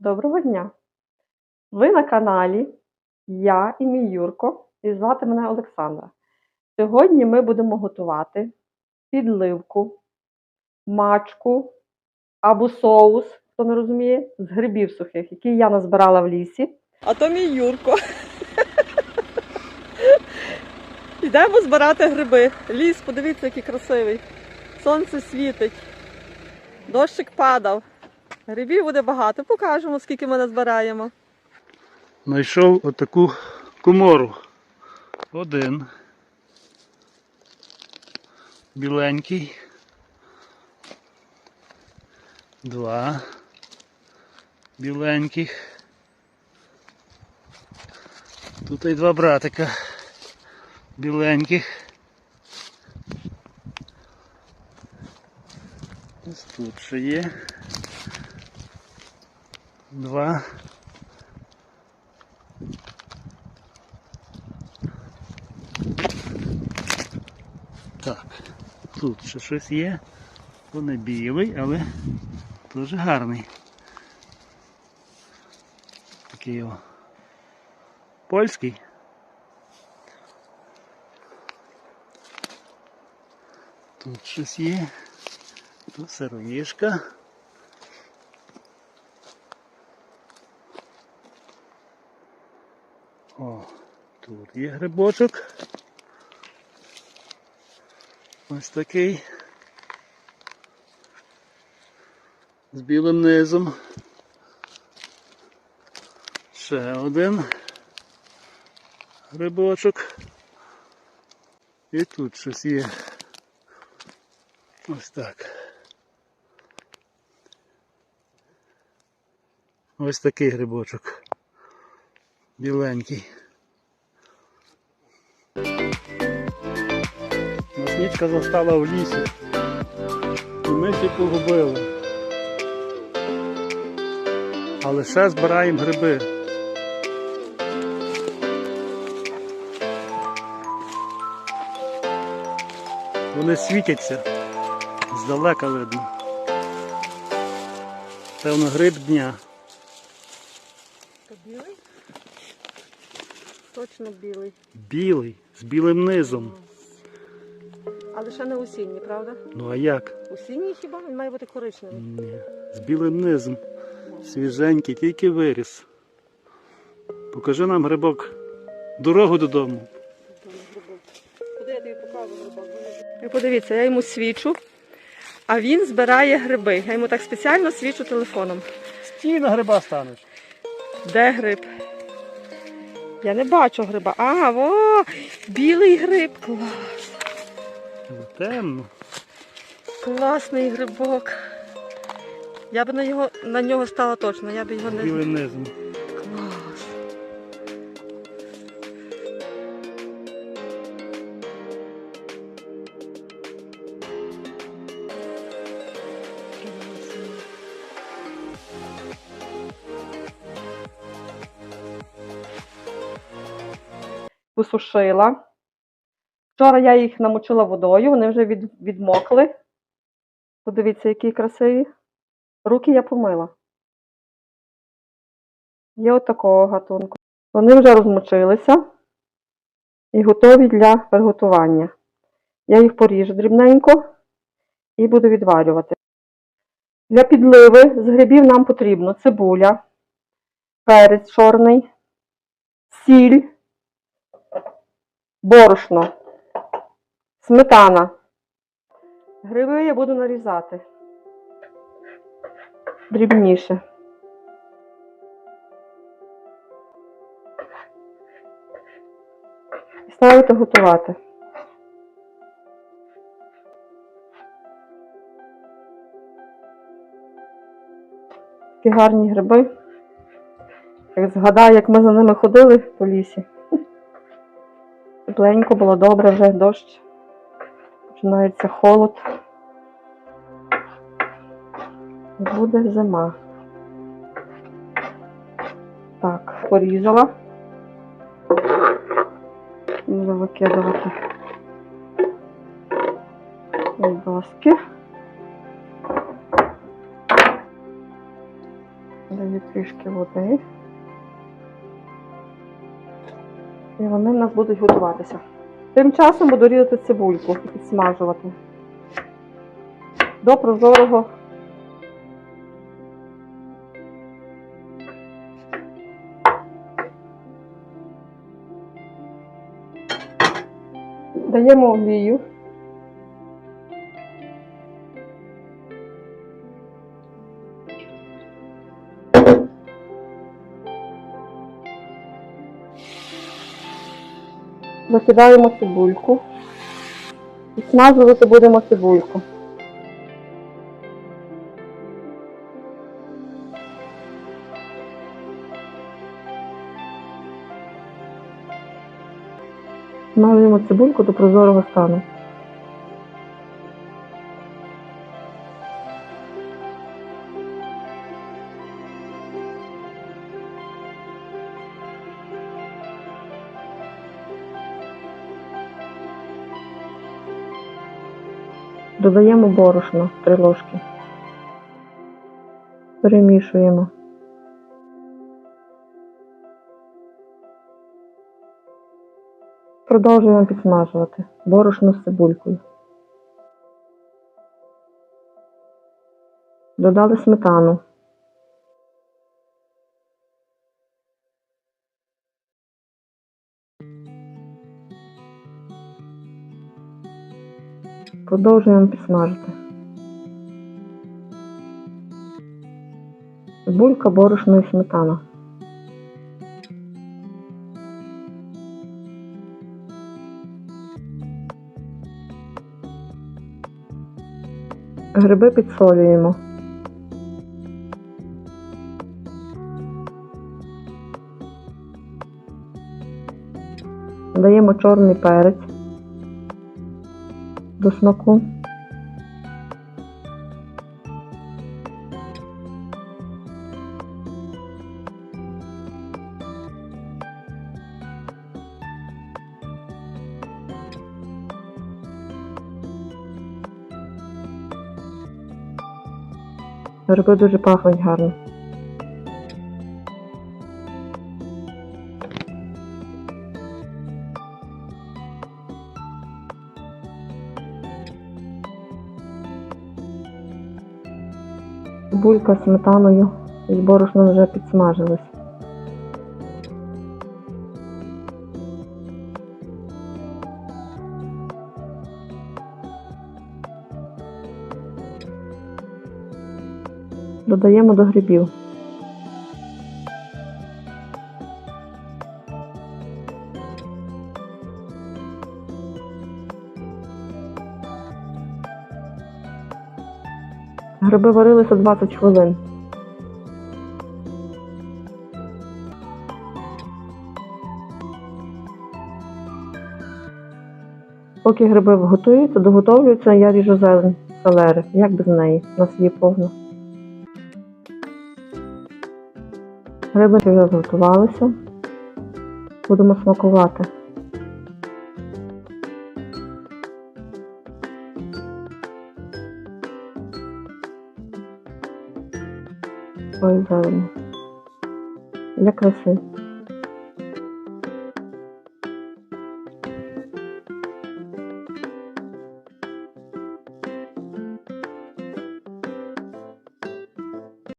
Доброго дня! Ви на каналі Я і мій Юрко, і звати мене Олександра. Сьогодні ми будемо готувати підливку, мачку або соус, хто не розуміє, з грибів сухих, які я назбирала в лісі. А то мій Юрко. Йдемо збирати гриби. Ліс, подивіться, який красивий. Сонце світить. Дощик падав. Грибів буде багато. Покажемо, скільки ми назбираємо. знайшов отаку комору. Один. Біленький. Два. Біленьких. Тут і два братика. Біленьких. Ось тут ще є. Два. Так, тут ще щось є. То не білий, але дуже гарний. Такий о. Польський. Тут щось є. Тут сироїшка. О, тут є грибочок. Ось такий. З білим низом. Ще один грибочок. І тут щось є. Ось так. Ось такий грибочок. Біленький. Наснічка застала в лісі. І ми всі погубили. Але ще збираємо гриби. Вони світяться. Здалека видно. Певно гриб дня. Точно білий. Білий, з білим низом. Але ще не осінній, правда? Ну а як? Осінній хіба? Він має бути коричневий. Ні. З білим низом. Свіженький, тільки виріс. Покажи нам грибок. Дорогу додому. Куди я тобі покажу грибок? Ви подивіться, я йому свічу, а він збирає гриби. Я йому так спеціально свічу телефоном. Стій на гриба станеш. Де гриб? Я не бачу гриба. А, во! Білий гриб. Клас. Темно. Класний грибок. Я б на, його, на нього стала точно, я б його не. білим низом. Посушила. Вчора я їх намочила водою, вони вже від, відмокли. Подивіться, які красиві. Руки я помила. Є от гатунку. Вони вже розмочилися і готові для приготування. Я їх поріжу дрібненько і буду відварювати. Для підливи з грибів нам потрібно цибуля, перець чорний, сіль, борошно, сметана. Гриби я буду нарізати дрібніше. І ставити готувати. Такі гарні гриби. Як згадаю, як ми за ними ходили по лісі. Тепленько було добре, вже дощ. Починається холод. Буде зима. Так, порізала. Буду викидувати доски. Даю трішки води. І вони в нас будуть готуватися. Тим часом буду різати цибульку і підсмажувати. До прозорого. Даємо олію. Викидаємо цибульку. І смазувати будемо цибульку. смалюємо цибульку до прозорого стану. Додаємо борошно 3 ложки. Перемішуємо. Продовжуємо підсмажувати борошно з цибулькою. Додали сметану. Продовжуємо підсмажити. Цибулька, борошно і сметана. Гриби підсолюємо. Даємо чорний перець до смаку. Гриби дуже пахнуть гарно. Булька з сметаною і з борошном вже підсмажилась. Додаємо до грибів. Гриби варилися 20 хвилин. Поки гриби готуються, доготовлюються, я ріжу зелень селери. Як без неї? У нас її повно. Гриби вже зготувалися. Будемо смакувати. Pois olha. Ele é.